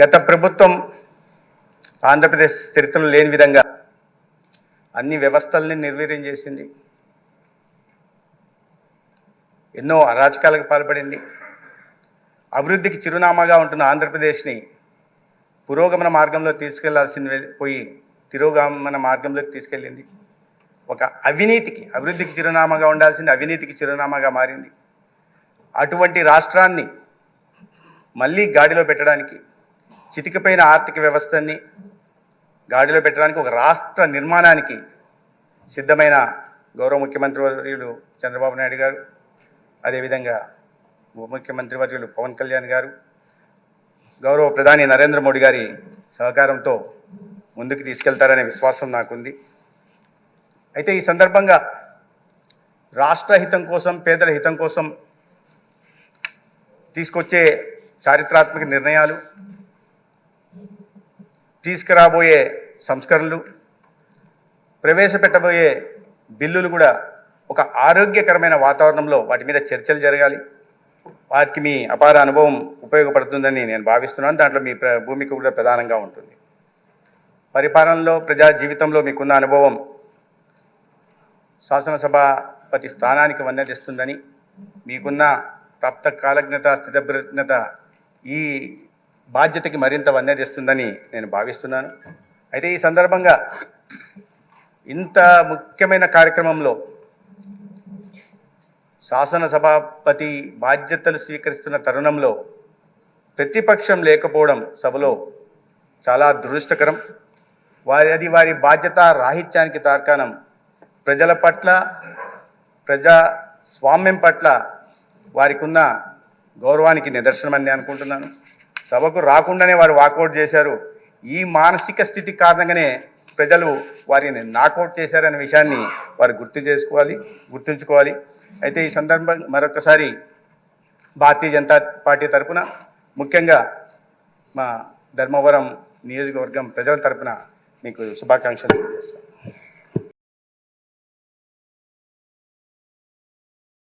గత ప్రభుత్వం ఆంధ్రప్రదేశ్ చరిత్రలో లేని విధంగా అన్ని వ్యవస్థల్ని నిర్వీర్యం చేసింది. ఎన్నో అరాచకాలకు పాల్పడింది. అభివృద్ధికి చిరునామాగా ఉంటున్న ఆంధ్రప్రదేశ్ని పురోగమన మార్గంలో తీసుకెళ్ళాల్సింది పోయి తిరోగమన మార్గంలోకి తీసుకెళ్ళింది. ఒక అవినీతికి అభివృద్ధికి చిరునామాగా ఉండాల్సింది అవినీతికి చిరునామాగా మారింది. అటువంటి రాష్ట్రాన్ని మళ్ళీ గాడిలో పెట్టడానికి చితికిపోయిన ఆర్థిక వ్యవస్థని గాడిలో పెట్టడానికి ఒక రాష్ట్ర నిర్మాణానికి సిద్ధమైన గౌరవ ముఖ్యమంత్రి వర్యులు చంద్రబాబు నాయుడు గారు అదేవిధంగా ఉప ముఖ్యమంత్రి వర్యులు పవన్ కళ్యాణ్ గారు గౌరవ ప్రధాని నరేంద్ర మోడీ గారి సహకారంతో ముందుకు తీసుకెళ్తారనే విశ్వాసం నాకుంది. అయితే ఈ సందర్భంగా రాష్ట్ర హితం కోసం పేదల హితం కోసం తీసుకొచ్చే చారిత్రాత్మక నిర్ణయాలు తీసుకురాబోయే సంస్కరణలు ప్రవేశపెట్టబోయే బిల్లులు కూడా ఒక ఆరోగ్యకరమైన వాతావరణంలో వాటి మీద చర్చలు జరగాలి. వాటికి మీ అపార అనుభవం ఉపయోగపడుతుందని నేను భావిస్తున్నాను. దాంట్లో మీ ప్ర భూమిక కూడా ప్రధానంగా ఉంటుంది. పరిపాలనలో ప్రజా జీవితంలో మీకున్న అనుభవం శాసనసభాపతి స్థానానికి వన్నదిస్తుందని మీకున్న ప్రాప్త కాలజ్ఞత స్థితజ్ఞత ఈ బాధ్యతకి మరింత వన్నెరిస్తుందని నేను భావిస్తున్నాను. అయితే ఈ సందర్భంగా ఇంత ముఖ్యమైన కార్యక్రమంలో శాసనసభాపతి బాధ్యతలు స్వీకరిస్తున్న తరుణంలో ప్రతిపక్షం లేకపోవడం సభలో చాలా దురదృష్టకరం. వారి అది వారి బాధ్యత రాహిత్యానికి తార్కాణం. ప్రజల పట్ల ప్రజా స్వామ్యం పట్ల వారికి ఉన్న గౌరవానికి నిదర్శనమని నేను అనుకుంటున్నాను. సభకు రాకుండానే వారు వాకౌట్ చేశారు. ఈ మానసిక స్థితి కారణంగానే ప్రజలు వారిని నాకౌట్ చేశారనే విషయాన్ని వారు గుర్తు చేసుకోవాలి గుర్తుంచుకోవాలి. అయితే ఈ సందర్భం మరొకసారి భారతీయ జనతా పార్టీ తరపున ముఖ్యంగా మా ధర్మవరం నియోజకవర్గం ప్రజల తరఫున మీకు శుభాకాంక్షలు తెలియజేస్తాను.